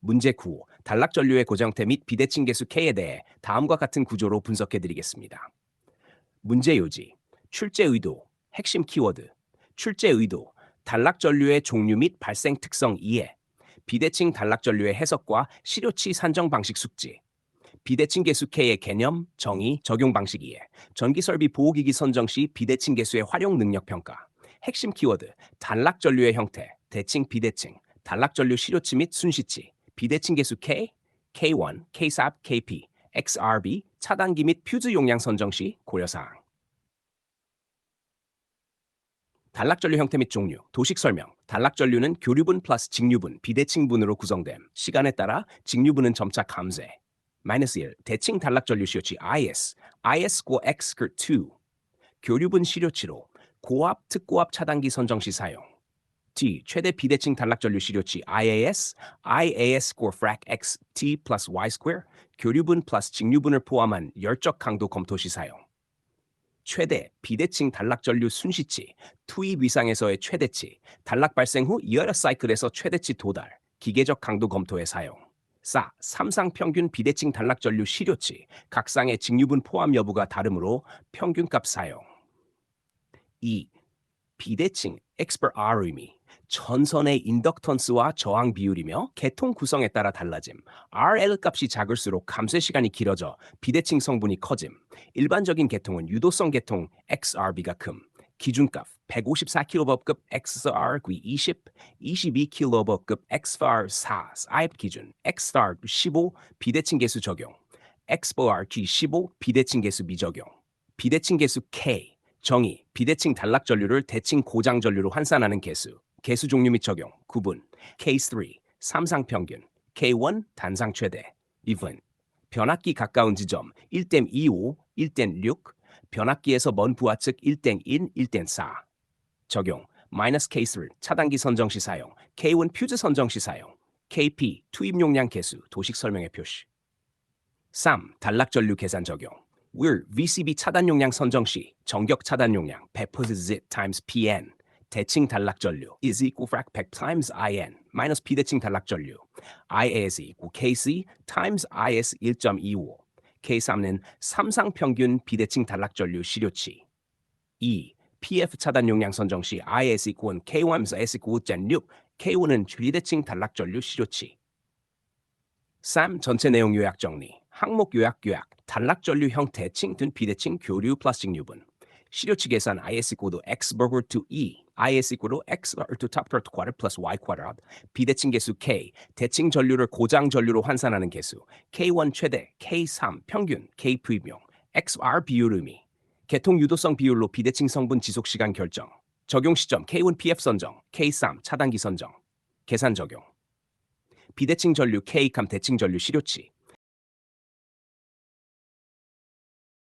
문제 9. 단락 전류의 고정태 및 비대칭 계수 K에 대해 다음과 같은 구조로 분석해 드리겠습니다. 문제 요지, 출제 의도, 핵심 키워드, 출제 의도, 단락 전류의 종류 및 발생 특성 이해, 비대칭 단락 전류의 해석과 시료치 산정 방식 숙지, 비대칭 계수 K의 개념, 정의, 적용 방식 이해, 전기 설비 보호기기 선정 시 비대칭 계수의 활용 능력 평가, 핵심 키워드, 단락 전류의 형태, 대칭, 비대칭, 단락 전류 시료치 및 순시치, 비대칭 계수 K, K1, K4, KP, XRB, 차단기 및 퓨즈 용량 선정 시 고려사항. 단락전류 형태 및 종류, 도식 설명. 단락전류는 교류분 플러스 직류분, 비대칭분으로 구성됨. 시간에 따라 직류분은 점차 감쇄. 마이너스 1. 대칭 단락전류 시료치 IS, IS 고 X 그 2. 교류분 시료치로 고압 특고압 차단기 선정 시 사용. T. 최대 비대칭 단락 전류 시료치 IAS, IAS 고 frac X T 플러스 Y 스퀘어. 교류분 플러스 직류분을 포함한 열적 강도 검토 시 사용. 최대 비대칭 단락 전류 순시치, 투입 이상에서의 최대치, 단락 발생 후 이어러 사이클에서 최대치 도달, 기계적 강도 검토에 사용. 4. 삼상 평균 비대칭 단락 전류 시료치, 각 쌍의 직류분 포함 여부가 다르므로 평균값 사용. 2. 비대칭 expert R 의미 전선의 인덕턴스와 저항 비율이며 계통 구성에 따라 달라짐. RL 값이 작을수록 감쇄 시간이 길어져 비대칭 성분이 커짐. 일반적인 계통은 유도성 계통 XRB가 큼. 기준값 154kV급 XR q 20, 22kV급 XR 4, 사입 기준 XR 15 비대칭 계수 적용, XBR G15 비대칭 계수 미적용, 비대칭 계수 K 정의 비대칭 단락 전류를 대칭 고장 전류로 환산하는 계수, 계수 종류 및 적용, 구분, K3 삼상 평균, K1 단상 최대, even 변압기 가까운 지점 1.25, 1.6, 변압기에서 먼 부하 측 1.1, 1.4. 적용. 마이너스 K3 차단기 선정 시 사용, K1 퓨즈 선정 시 사용, KP 투입 용량 개수. 도식 설명의 표시. 3. 단락 전류 계산 적용. We're VCB 차단 용량 선정 시 정격 차단 용량 100% Z times PN 대칭 단락 전류 is equal frac 100 times IN 마이너스 비대칭 단락 전류 IAS equal KC times IS 1.25 K3는 삼상 평균 비대칭 단락 전류 시료치 2. PF 차단 용량 선정 시 IS equal K1에서 S equal 5.6 K1은 비대칭 단락 전류 시료치 3. 전체 내용 요약 정리 항목 요약 요약 단락 전류 형 대칭 등 비대칭 교류 플러스 직류분. 시료치 계산 IS 고도 X 버거 to E IS 고도 X to top to quarter plus Y quarter 비대칭 계수 K 대칭 전류를 고장 전류로 환산하는 계수. K1 최대 K3 평균 K 프리명 XR 비율 의미. 계통 유도성 비율로 비대칭 성분 지속 시간 결정. 적용 시점 K1 PF 선정 K3 차단기 선정. 계산 적용. 비대칭 전류 K 감 대칭 전류 시료치